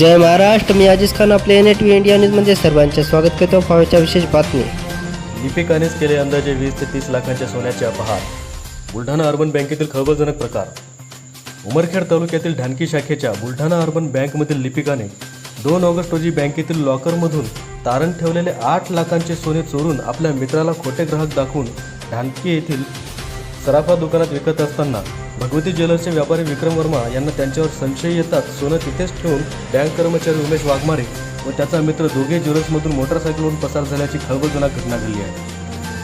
जय महाराष्ट्र मी आजिज खान आपल्या N T V India न्यूजमध्ये सर्वांचे स्वागत करतो. फावच्या विशेष बातमी. लिपिकानेच केले अंदाजे वीस ते तीस लाखांच्या सोन्याचे अपहार. बुलढाणा अर्बन बँकेतील खळबळजनक प्रकार. उमरखेड तालुक्यातील ढानकी शाखेच्या बुलढाणा अर्बन बँकमधील लिपिकाने दोन ऑगस्ट रोजी बँकेतील लॉकरमधून तारण ठेवलेले आठ लाखांचे सोने चोरून आपल्या मित्राला खोटे ग्राहक दाखवून ढानकी येथील सराफा दुकानात विकत असताना भगवती ज्वेलर्सचे व्यापारी विक्रम वर्मा यांना त्यांच्यावर संशय येतात सोनं तिथेच ठेवून बँक कर्मचारी उमेश वाघमारे व त्याचा मित्र दोघे ज्वेलर्समधून मोटरसायकलवरून पसार झाल्याची खळबळजनक घटना घडली आहे.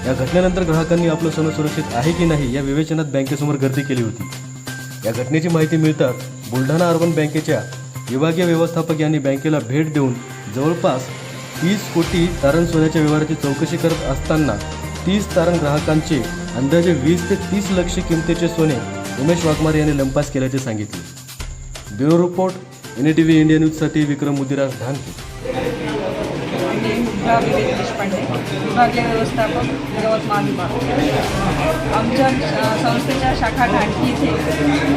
या घटनेनंतर ग्राहकांनी आपलं सोनं सुरक्षित आहे की नाही या विवेचनात बँकेसमोर गर्दी केली होती. या घटनेची माहिती मिळताच बुलढाणा अर्बन बँकेच्या विभागीय व्यवस्थापक यांनी बँकेला भेट देऊन जवळपास तीस कोटी तारण सोन्याच्या व्यवहाराची चौकशी करत असताना तीस तारण ग्राहकांचे अंदाजे वीस ते तीस लक्ष किमतीचे सोने उमेश वाघमारे यांनी लंपास केल्याचे सांगितले. Bureau report N T V India न्यूजसाठी विक्रम मुदिराज ढानकी देशपांडे विभागीय व्यवस्थापक यवतमाळ विभाग आमच्या संस्थेच्या शाखा ढाणकी इथे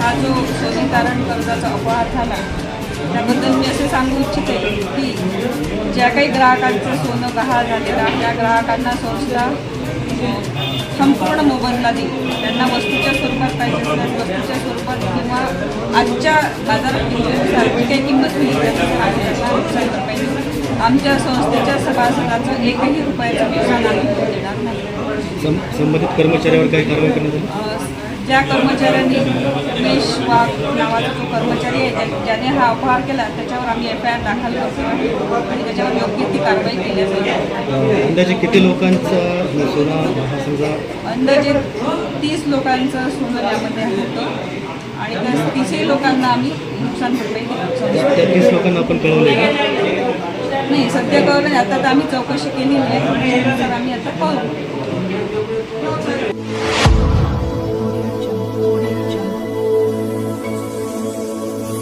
हा जो सोने तारण कर्जाचा अपहार झाला त्याबद्दल मी असे सांगू इच्छिते की ज्या काही ग्राहकांचं सोनं गहाळ झालेलं त्या ग्राहकांना संस्था संपूर्ण मोबदला देईल त्यांना वस्तूच्या स्वरूपात पाहिजे असेल वस्तूच्या स्वरूपात किंवा आजच्या बाजारात किमतीनुसार जी काही किंमत होईल. आमच्या संस्थेच्या सभासदाचं एकही रुपयाचं नुकसान आम्ही देणार नाही. संबंधित कर्मचाऱ्यावर काही कारवाई करण्यात आली? ज्या कर्मचाऱ्यांनी उमेश वाघ नावाचा जो कर्मचारी आहे ज्या- ज्याने हा अपहार केला त्याच्यावर आम्ही एफ आय आर दाखल करतो आणि त्याच्यावर योग्य ती कारवाई केली जाईल. अंदाजे किती लोकांचा सोना अंदाजे तीस लोकांचं सोनं यामध्ये होतं आणि त्या तीसही लोकांना आम्ही नुकसान भरपाई तीस लोकांना आपण कळवले नाही सध्या नाही. आता तर आम्ही चौकशी आहे. त्यानुसार आम्ही आता कळू